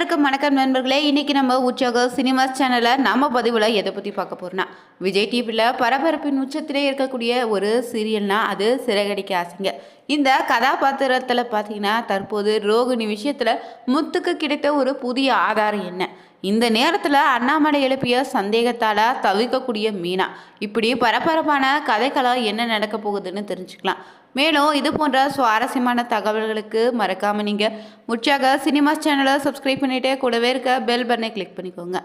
அனைவருக்கும் வணக்கம் நண்பர்களே. இன்னைக்கு நம்ம உற்சாக சினிமாஸ் சேனலில் நம்ம பதிவில் எதை பற்றி பார்க்க போகிறோன்னா விஜய் டிவியில் பரபரப்பின் உச்சத்திலே இருக்கக்கூடிய ஒரு சீரியல்னால் அது சிறகடிக்க ஆசைங்க. இந்த கதாபாத்திரத்தில் பார்த்தீங்கன்னா தற்போது ரோகிணி விஷயத்தில் முத்துக்கு கிடைத்த ஒரு புதிய ஆதாரம் என்ன? இந்த நேரத்தில் அண்ணாமலை எழுப்பிய சந்தேகத்தால் தவிக்கக்கூடிய மீனா. இப்படி பரபரப்பான கதைக்களம் என்ன நடக்க போகுதுன்னு தெரிஞ்சுக்கலாம். மேலும் இது போன்ற சுவாரஸ்யமான தகவல்களுக்கு மறக்காமல் நீங்கள் முற்றாக சினிமாஸ் சேனலை சப்ஸ்கிரைப் பண்ணிகிட்டே கூடவே இருக்க பெல் பட்டனை கிளிக் பண்ணிக்கோங்க.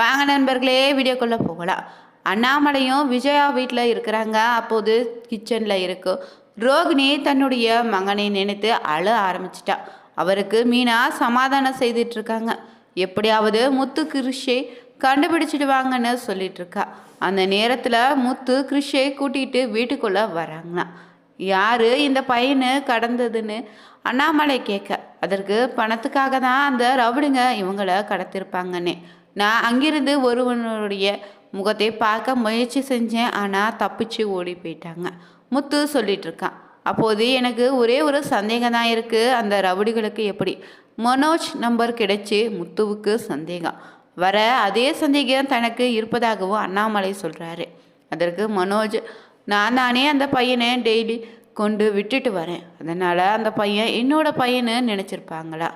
வாங்க நண்பர்களே வீடியோக்குள்ளே போகலாம். அண்ணாமலையும் விஜயா வீட்டில் இருக்கிறாங்க. அப்போது கிச்சனில் இருக்கும் ரோகிணி தன்னுடைய மகனை நினைத்து அழ ஆரம்பிச்சிட்டா. அவருக்கு மீனா சமாதானம் செய்துட்டு இருக்காங்க. எப்படியாவது முத்து கிருஷே கண்டுபிடிச்சிடுவாங்கன்னு சொல்லிட்டு இருக்கா அந்த நேரத்தில் முத்து கிருஷை கூட்டிகிட்டு வீட்டுக்குள்ளே வராங்களாம். யார் இந்த பையனு கடந்ததுன்னு அண்ணாமலை கேட்க. அதற்கு பணத்துக்காக தான் அந்த ரவுடுங்க இவங்கள கடத்திருப்பாங்கன்னு. நான் அங்கிருந்து ஒருவனுடைய முகத்தை பார்க்க முயற்சி செஞ்சேன் ஆனால் தப்பிச்சு ஓடி போயிட்டாங்க. முத்து சொல்லிட்டு இருக்கான் அப்போது எனக்கு ஒரே ஒரு சந்தேகம் தான் இருக்குது அந்த ரவுடிகளுக்கு எப்படி மனோஜ் நம்பர் கிடைச்சி முத்துவுக்கு சந்தேகம். வர அதே சந்தேகம் தனக்கு இருப்பதாகவும் அண்ணாமலை சொல்கிறாரு அதற்கு மனோஜ் நான் தானே அந்த பையனை டெய்லி கொண்டு விட்டுட்டு வரேன். அதனால் அந்த பையன் என்னோட பையனை நினச்சிருப்பாங்களா?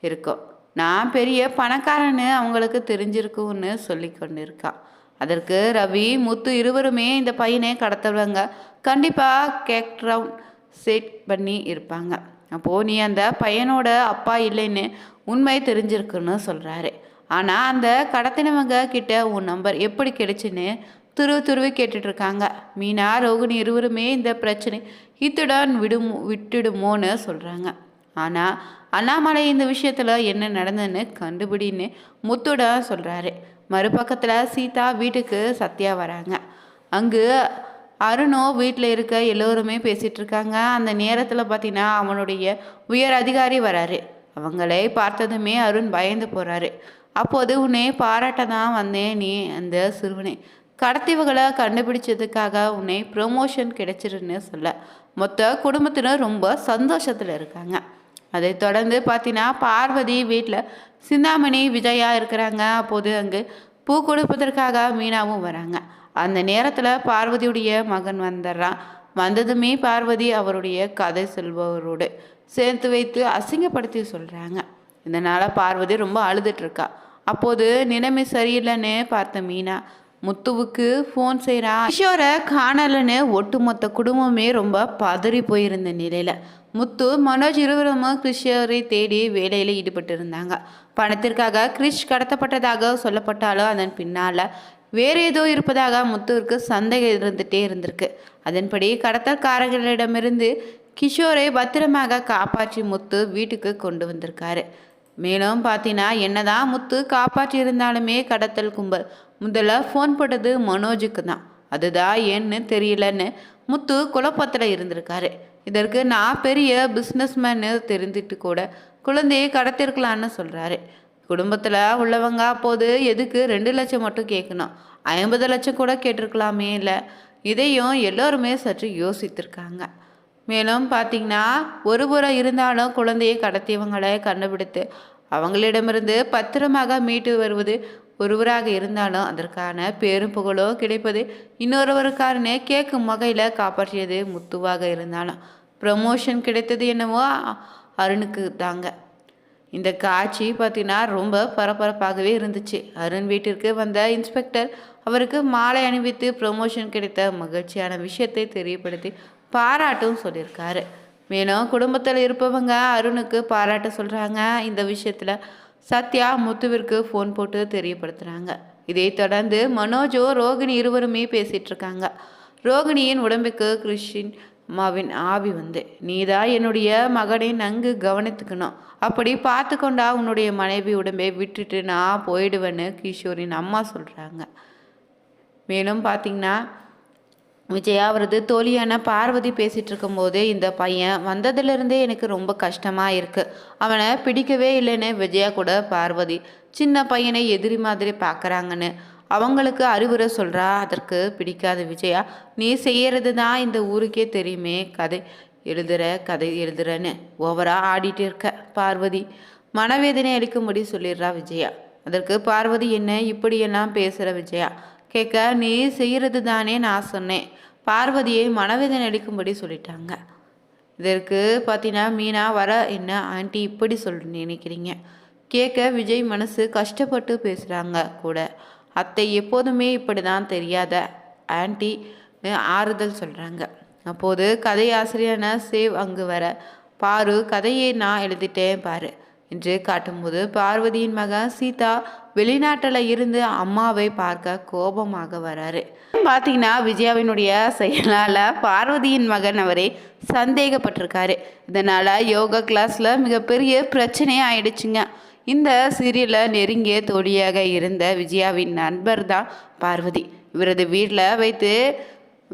இருக்கும். நான் பெரிய பணக்காரன்னு அவங்களுக்கு தெரிஞ்சிருக்கும்னு சொல்லி கொண்டு இருக்கான் அதற்கு ரவி முத்து இருவருமே இந்த பையனை கடத்துறவங்க கண்டிப்பாக கேக் ரவுண்ட் செட் பண்ணி இருப்பாங்க. அப்போது நீ அந்த பையனோட அப்பா இல்லைன்னு உண்மை தெரிஞ்சிருக்குன்னு சொல்கிறாரு ஆனால் அந்த கடத்தினவங்க கிட்ட உன் நம்பர் எப்படி கிடைச்சுன்னு துருவு துருவி கேட்டுட்ருக்காங்க. மீனா ரோகிணி இருவருமே இந்த பிரச்சனை இத்துடன் விடும் விட்டுடுமோன்னு சொல்கிறாங்க ஆனால் அண்ணாமலை இந்த விஷயத்தில் என்ன நடந்ததுன்னு கண்டுபிடின்னு முத்துட சொல்கிறாரு மறுபக்கத்தில் சீதா வீட்டுக்கு சத்யா வராங்க. அங்கு அருணோ வீட்டில் இருக்க எல்லோருமே பேசிகிட்டு இருக்காங்க அந்த நேரத்தில் பார்த்தீங்கன்னா அவனுடைய உயர் அதிகாரி வராரு. அவங்களே பார்த்ததுமே அருண் பயந்து போகிறாரு அப்போது உன்னை பாராட்ட தான் வந்தேன் நீ அந்த சிறுவனை. கடத்திவுகளை கண்டுபிடிச்சதுக்காக உன்னை ப்ரொமோஷன் கிடைச்சிருன்னு சொல்ல. மொத்த குடும்பத்தினர் ரொம்ப சந்தோஷத்தில் இருக்காங்க. அதை தொடர்ந்து பார்த்தீங்கன்னா பார்வதி வீட்டில் சிந்தாமணி விஜயா இருக்கிறாங்க. அப்போது அங்கு பூ கொடுப்பதற்காக மீனாவும் வராங்க. அந்த நேரத்தில் பார்வதியுடைய மகன் வந்துடுறான் வந்ததுமே பார்வதி அவருடைய கதை சொல்பவரோடு சேர்த்து வைத்து அசிங்கப்படுத்தி சொல்கிறாங்க இதனால் பார்வதி ரொம்ப அழுதுட்ருக்கா. அப்போது நிலைமை சரியில்லைன்னு பார்த்த மீனா முத்துவுக்கு ஃபோன் செய்கிறா கிஷோரை காணலன்னு ஒட்டுமொத்த குடும்பமே ரொம்ப பதறி போயிருந்த நிலையில் முத்து மனோஜ் இருவரும் கிருஷ்ணரை தேடி வேலையில் ஈடுபட்டு இருந்தாங்க பணத்திற்காக கிரிஷ் கடத்தப்பட்டதாக சொல்லப்பட்டாலும் அதன் பின்னால் வேறு ஏதோ இருப்பதாக முத்துவிற்கு சந்தேகம் இருந்துகிட்டே இருந்திருக்கு. அதன்படி கடத்தல்காரர்களிடமிருந்து கிஷோரை பத்திரமாக காப்பாற்றி முத்து வீட்டுக்கு கொண்டு வந்திருக்காரு. மேலும் பார்த்தீங்கன்னா என்னதான் முத்து காப்பாற்றி இருந்தாலுமே கடத்தல் கும்பல் முதல்ல ஃபோன் போட்டது மனோஜுக்கு தான் அதுதான் ஏன்னு தெரியலன்னு முத்து குழப்பத்தில் இருந்திருக்காரு. இதற்கு நான் பெரிய பிஸ்னஸ்மேன்னு தெரிஞ்சிட்டு கூட குழந்தையை கடத்திருக்கலான்னு சொல்கிறாரு குடும்பத்தில் உள்ளவங்க அப்போது எதுக்கு ரெண்டு லட்சம் மட்டும் கேட்கணும் ஐம்பது லட்சம் கூட கேட்டிருக்கலாமே இல்லை. இதையும் எல்லோருமே சற்று யோசித்திருக்காங்க. மேலும் பார்த்தீங்கன்னா ஒரு புறம் இருந்தாலும் குழந்தையை கடத்தியவங்களை கண்டுபிடித்து அவங்களிடமிருந்து பத்திரமாக மீட்டு வருவது ஒருவராக இருந்தாலும் அதற்கான பேரும் புகழோ கிடைப்பது இன்னொருவருக்காரனே கேட்கும் வகையில் காப்பாற்றியது முத்துவாக இருந்தாலும். ப்ரமோஷன் கிடைத்தது என்னவோ அருணுக்கு தாங்க. இந்த காட்சி பார்த்தீங்கன்னா ரொம்ப பரபரப்பாகவே இருந்துச்சு. அருண் வீட்டிற்கு வந்த இன்ஸ்பெக்டர் அவருக்கு மாலை அணிவித்து ப்ரொமோஷன் கிடைத்த மகிழ்ச்சியான விஷயத்தை தெரியப்படுத்தி பாராட்டும் சொல்லியிருக்காரு. மேலும் குடும்பத்தில் இருப்பவங்க அருணுக்கு பாராட்ட சொல்கிறாங்க இந்த விஷயத்தில் சத்யா முத்துவிற்கு ஃபோன் போட்டு தெரியப்படுத்துகிறாங்க இதை தொடர்ந்து மனோஜோ ரோகிணி இருவருமே பேசிகிட்டு இருக்காங்க. ரோகிணியின் உடம்புக்கு கிறிஸ்டின் அம்மாவின் ஆவி வந்து நீதான் என்னுடைய மகனை நன்கு கவனித்துக்கணும். அப்படி பார்த்து கொண்டா உன்னுடைய மனைவி உடம்பை விட்டுட்டு நான் போயிடுவேன்னு கிஷோரின் அம்மா சொல்கிறாங்க மேலும் பார்த்தீங்கன்னா விஜயா அவரது தோழியான பார்வதி பேசிகிட்டு இருக்கும்போது இந்த பையன் வந்ததுலேருந்தே எனக்கு ரொம்ப கஷ்டமாக இருக்குது அவனை பிடிக்கவே இல்லைன்னு விஜயா கூட பார்வதி சின்ன பையனை எதிரி மாதிரி பார்க்குறாங்கன்னு. அவங்களுக்கு அறிவுரை சொல்கிறா அதற்கு பிடிக்காத விஜயா நீ செய்கிறது தான் இந்த ஊருக்கே தெரியுமே கதை எழுதுகிற கதை எழுதுறன்னு ஓவராக ஆடிட்டு இருக்க பார்வதி. மனவேதனை அளிக்கும்படி சொல்லிடுறா விஜயா. அதற்கு பார்வதி என்ன இப்படியெல்லாம் பேசுகிற விஜயா? கேட்க நீ செய்கிறது தானே நான் சொன்னேன் பார்வதியை மனவேதனை அளிக்கும்படி சொல்லிட்டாங்க. இதற்கு பார்த்தீங்கன்னா மீனா வர என்ன ஆண்டி இப்படி சொல் நினைக்கிறீங்க? கேட்க விஜய் மனசு கஷ்டப்பட்டு பேசுகிறாங்க கூட அத்தை எப்போதுமே இப்படி தான் தெரியாத ஆன்ட்டி ஆறுதல் சொல்கிறாங்க அப்போது கதை ஆசிரியரான சேவ் அங்கு வர பாரு கதையை நான் எழுதிட்டேன் பாரு என்று காட்டும்போது பார்வதியின் மகன் சீதா வெளிநாட்டில் இருந்து அம்மாவை பார்க்க கோபமாக வராரு. பார்த்தீங்கன்னா விஜயாவினுடைய செயலால் பார்வதியின் மகன் அவரே சந்தேகப்பட்டிருக்காரு. இதனால் யோகா கிளாஸில் மிகப்பெரிய பிரச்சனையே ஆயிடுச்சுங்க இந்த சீரியலில் நெருங்கிய தோழியாக இருந்த விஜயாவின் நண்பர் தான் பார்வதி. இவரது வீட்டில் வைத்து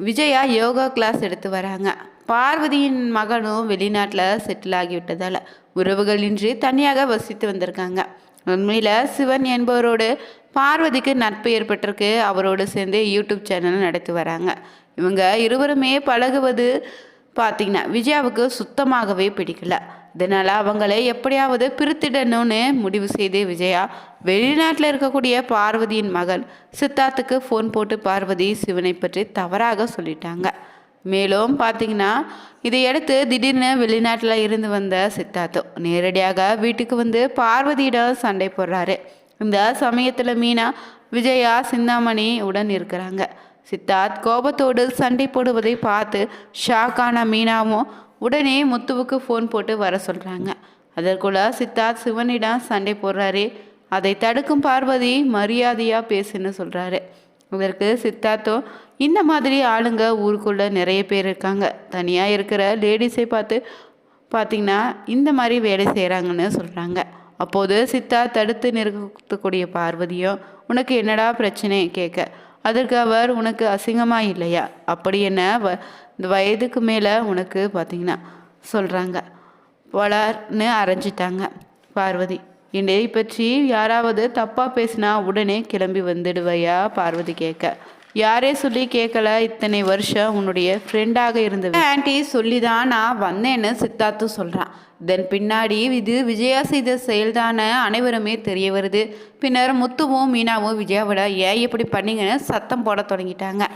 விஜயா யோகா கிளாஸ் எடுத்து வராங்க. பார்வதியின் மகனும் வெளிநாட்டில் செட்டில் ஆகிவிட்டதால் உறவுகளின்றி தனியாக வசித்து வந்திருக்காங்க. உண்மையில் சிவன் என்பவரோடு பார்வதிக்கு நட்பு ஏற்பட்டிருக்கு. அவரோடு சேர்ந்து யூடியூப் சேனல் நடத்தி வராங்க. இவங்க இருவருமே பழகுவது பார்த்திங்கன்னா விஜயாவுக்கு சுத்தமாகவே பிடிக்கல. இதனால் அவங்களை எப்படியாவது பிரித்திடணும்னு முடிவு செய்து விஜயா வெளிநாட்டில் இருக்கக்கூடிய பார்வதியின் மகன் சித்தார்த்துக்கு ஃபோன் போட்டு பார்வதி சிவனை பற்றி தவறாக சொல்லிட்டாங்க. மேலும் பார்த்தீங்கன்னா இதையடுத்து திடீர்னு வெளிநாட்டில் இருந்து வந்த சித்தார்த்தம் நேரடியாக வீட்டுக்கு வந்து பார்வதியிடம் சண்டை போடுறாரு. இந்த சமயத்தில் மீனா விஜயா சிந்தாமணி உடன் இருக்கிறாங்க. சித்தார்த் கோபத்தோடு சண்டை போடுவதை பார்த்து ஷாக்கான மீனாவும் உடனே முத்துவுக்கு ஃபோன் போட்டு வர சொல்கிறாங்க அதற்குள்ள சித்தார்த் சிவனிடம் சண்டை போடுறாரு. அதை தடுக்கும் பார்வதி மரியாதையாக பேசுன்னு சொல்கிறாரு இதற்கு சித்தார்த்தும் இந்த மாதிரி ஆளுங்க ஊருக்குள்ளே நிறைய பேர் இருக்காங்க. தனியாக இருக்கிற லேடிஸை பார்த்து பார்த்திங்கன்னா இந்த மாதிரி வேலை செய்கிறாங்கன்னு சொல்கிறாங்க அப்போது சித்தா தடுத்து நிறுத்தக்கூடிய பார்வதியும் உனக்கு என்னடா பிரச்சனை? கேட்க அதற்கு அவர் உனக்கு அசிங்கமாக இல்லையா? அப்படி என்ன? வ இந்த வயதுக்கு மேலே உனக்கு பார்த்தீங்கன்னா சொல்கிறாங்க வளர்னு அரைஞ்சிட்டாங்க பார்வதி. என்னை பற்றி யாராவது தப்பாக பேசினா உடனே கிளம்பி வந்துடுவையா? பார்வதி கேட்க. யாரே சொல்லி கேட்கல இத்தனை வருஷம் உன்னுடைய ஃப்ரெண்டாக இருந்தது ஆண்டி சொல்லி தான் நான் வந்தேன்னு சித்தார்த்து சொல்கிறான் தென் பின்னாடி இது விஜயா செய்த செயல்தான அனைவருமே தெரிய வருது. பின்னர் முத்துவும் மீனாவும் விஜயாவோட ஏன் இப்படி பண்ணீங்கன்னு சத்தம் போட தொடங்கிட்டாங்க.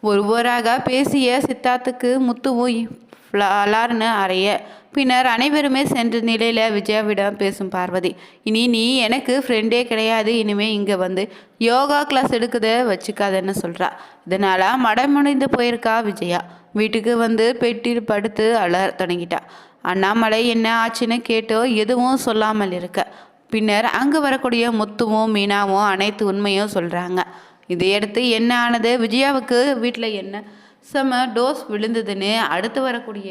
ஒருவராக பேசிய சித்தார்த்துக்கு முத்துவும் அலார்னு அறைய. பின்னர் அனைவருமே சென்ற நிலையில் விஜயாவிடம் பேசும் பார்வதி இனி நீ எனக்கு ஃப்ரெண்டே கிடையாது இனிமேல் இங்கே வந்து யோகா கிளாஸ் எடுக்குத வச்சுக்காதன்னு சொல்கிறா இதனால் மடமுடைந்து போயிருக்கா விஜயா. வீட்டுக்கு வந்து பெட்டியில் படுத்து அழ தொடங்கிட்டா. அண்ணாமலை என்ன ஆச்சுன்னு கேட்டோ எதுவும் சொல்லாமல் இருக்க. பின்னர் அங்கே வரக்கூடிய முத்துவும் மீனாவும் அனைத்து உண்மையும் சொல்கிறாங்க இதையடுத்து என்ன ஆனது? விஜயாவுக்கு வீட்டில் என்ன செம டோஸ் விழுந்ததுன்னு அடுத்து வரக்கூடிய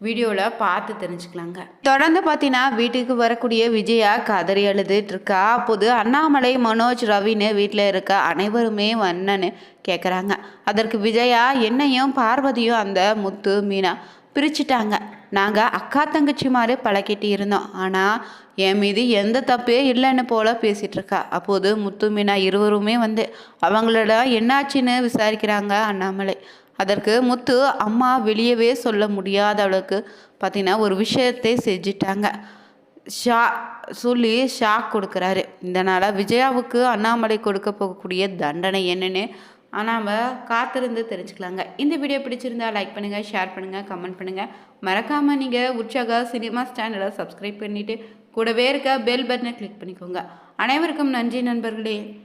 வீடியோவில் பார்த்து தெரிஞ்சுக்கலாங்க. தொடர்ந்து பார்த்தீங்கன்னா வீட்டுக்கு வரக்கூடிய விஜயா கதறி அழுதுட்டு இருக்கா அப்போது அண்ணாமலை மனோஜ் ரவின்னு வீட்டில் இருக்க அனைவருமே வண்ணன்னு கேட்குறாங்க அதற்கு விஜயா என்னையும் பார்வதியும் அந்த முத்து மீனா பிரிச்சுட்டாங்க. நாங்கள் அக்கா தங்கச்சி மாதிரி பழக்கிட்டு இருந்தோம். ஆனால் என் மீது எந்த தப்பே இல்லைன்னு போல பேசிகிட்டு இருக்கா அப்போது முத்து மீனா இருவருமே வந்து அவங்களோட என்னாச்சுன்னு விசாரிக்கிறாங்க அண்ணாமலை. அதற்கு முத்து அம்மா வெளியவே சொல்ல முடியாத அளவுக்கு பார்த்தீங்கன்னா ஒரு விஷயத்தை செஞ்சிட்டாங்க. ஷா சொல்லி ஷாக் கொடுக்குறாரு. இதனால் விஜயாவுக்கு அண்ணாமலை கொடுக்க போகக்கூடிய தண்டனை என்னென்னு நாம் காத்திருந்து தெரிஞ்சுக்கலாங்க. இந்த வீடியோ பிடிச்சிருந்தா லைக் பண்ணுங்கள் ஷேர் பண்ணுங்கள் கமெண்ட் பண்ணுங்கள் மறக்காமல் நீங்கள் உற்சாக சினிமா சேனலை சப்ஸ்கிரைப் பண்ணிவிட்டு கூடவே இருக்க பெல் பட்டனை கிளிக் பண்ணிக்கோங்க. அனைவருக்கும் நன்றி நண்பர்களே.